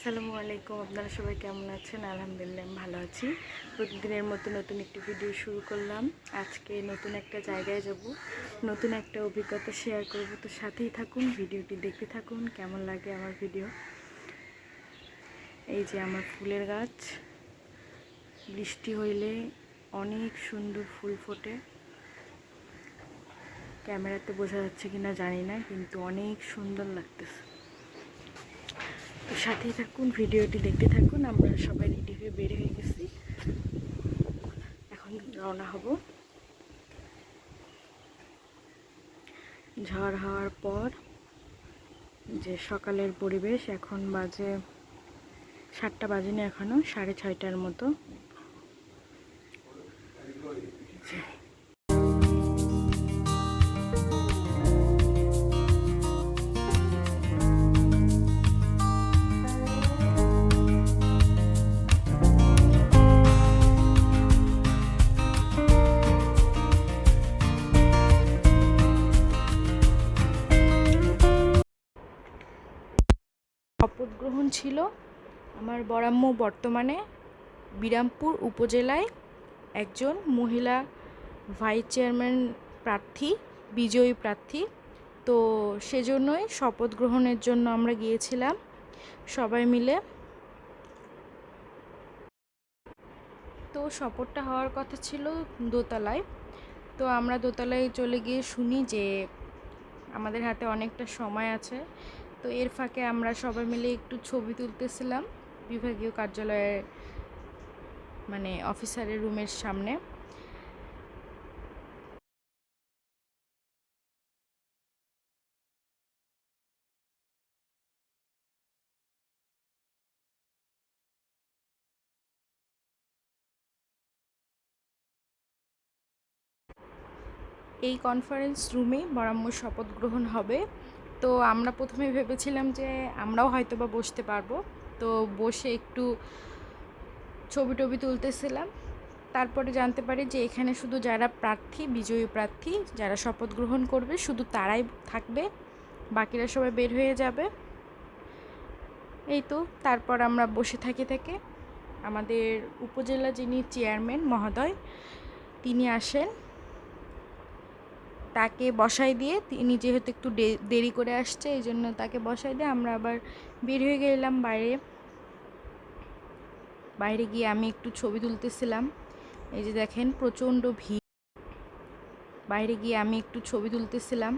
আসসালামু আলাইকুম, আপনারা সবাই কেমন আছেন? আলহামদুলিল্লাহ, আমি ভালো আছি। প্রতিদিনের মতো নতুন একটি ভিডিও শুরু করলাম। আজকে নতুন একটা জায়গায় যাব। নতুন একটা অভিজ্ঞতা শেয়ার করব। তো সাথেই থাকুন ভিডিওটি দেখতে থাকুন। কেমন লাগে আমার ভিডিও এই যে আমার ফুলের গাছ। বৃষ্টি হইলে অনেক সুন্দর ফুল ফোটে। ক্যামেরাতে বোঝা যাচ্ছে কিনা জানি না, কিন্তু অনেক সুন্দর লাগতেছে। তো সাথেই থাকুন, ভিডিওটি দেখতে থাকুন, আমরা সবাই রেডি হয়ে বের হয়ে গেছি। এখন রওনা হব। ঝড় হওয়ার পর যে সকালের পরিবেশ, এখন বাজে সাতটা বাজেনি এখনও সাড়ে ছয়টার মতো। শপথ গ্রহণ ছিল আমার বরাম্য বর্তমানে বিরামপুর উপজেলায় একজন মহিলা ভাইস চেয়ারম্যান প্রার্থী, বিজয়ী প্রার্থী। তো সেজন্যই শপথ গ্রহণের জন্য আমরা গিয়েছিলাম সবাই মিলে। তো শপথটা হওয়ার কথা ছিল দোতলায়। তো আমরা দোতলায় চলে গিয়ে শুনি যে আমাদের হাতে অনেকটা সময় আছে। তো এর ফাঁকে আমরা সবাই মিলে একটু ছবি তুলতেছিলাম বিভাগীয় কার্যালয়ের মানে অফিসারের রুমের সামনে। এই কনফারেন্স রুমে বরাম্য শপথ গ্রহণ হবে। তো আমরা প্রথমে ভেবেছিলাম যে আমরাও হয়তো বা বসতে পারব। তো বসে একটু ছবি টবি তুলতেছিলাম। তারপরে জানতে পারি যে এখানে শুধু যারা প্রার্থী, বিজয়ী প্রার্থী, যারা শপথ গ্রহণ করবে, শুধু তারাই থাকবে। বাকিরা সবাই বের হয়ে যাবে। এই তো, তারপর আমরা বসে থাকি থেকে আমাদের উপজেলা যিনি চেয়ারম্যান মহোদয়, তিনি আসেন। তাকে বসাই দিয়ে, তিনি যেহেতু একটু দেরি করে আসছে, এই জন্য তাকে বসাই দিয়ে আমরা আবার বের হয়ে গেলাম বাইরে। বাইরে গিয়ে আমি একটু ছবি তুলতেছিলাম। এই যে দেখেন, প্রচণ্ড ভিড়। বাইরে গিয়ে আমি একটু ছবি তুলতেছিলাম।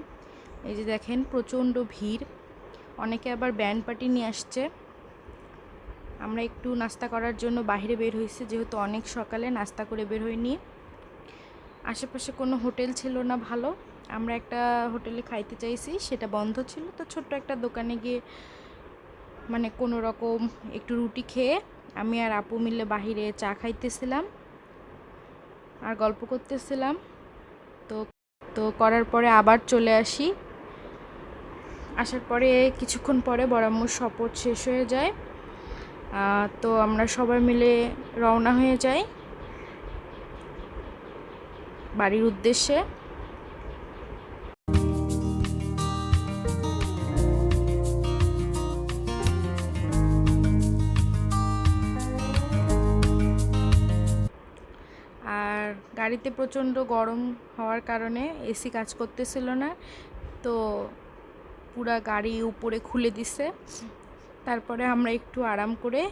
এই যে দেখেন, প্রচণ্ড ভিড়। অনেকে আবার ব্যান্ড পার্টি নিয়ে আসছে। আমরা একটু নাস্তা করার জন্য বাইরে বের হয়েছি, যেহেতু অনেক সকালে নাস্তা করে বের হইনি। আশেপাশে কোনো হোটেল ছিল না ভালো। আমরা একটা হোটেলে খাইতে চাইছি, সেটা বন্ধ ছিল। তো ছোট্ট একটা দোকানে গিয়ে মানে কোনো রকম একটু রুটি খেয়ে আমি আর আপু মিলে বাহিরে চা খাইতেছিলাম আর গল্প করতেছিলাম। তো তো করার পরে আবার চলে আসি। আসার পরে কিছুক্ষণ পরে বরাম্মুর শপথ শেষ হয়ে যায়। তো আমরা সবাই মিলে রওনা হয়ে যাই। বাড়ির উদ্দেশ্যে। আর গাড়িতে প্রচণ্ড গরম হওয়ার কারণে এসি কাজ করতেছিল না, তো পুরা গাড়ি উপরে খুলে দিছে। তারপরে আমরা একটু আরাম করে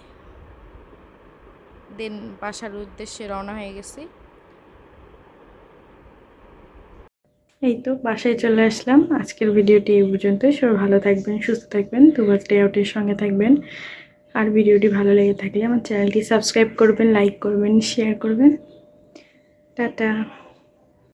দেন বাসার উদ্দেশ্যে রওনা হয়ে গেছি। এই তো বাসায় চলে আসলাম। আজকের ভিডিওটি এই পর্যন্ত সবাই ভালো থাকবেন, সুস্থ থাকবেন, দুবার লেআউটের সঙ্গে থাকবেন। আর ভিডিওটি ভালো লেগে থাকলে আমার চ্যানেলটি সাবস্ক্রাইব করবেন, লাইক করবেন, শেয়ার করবেন। টাটা।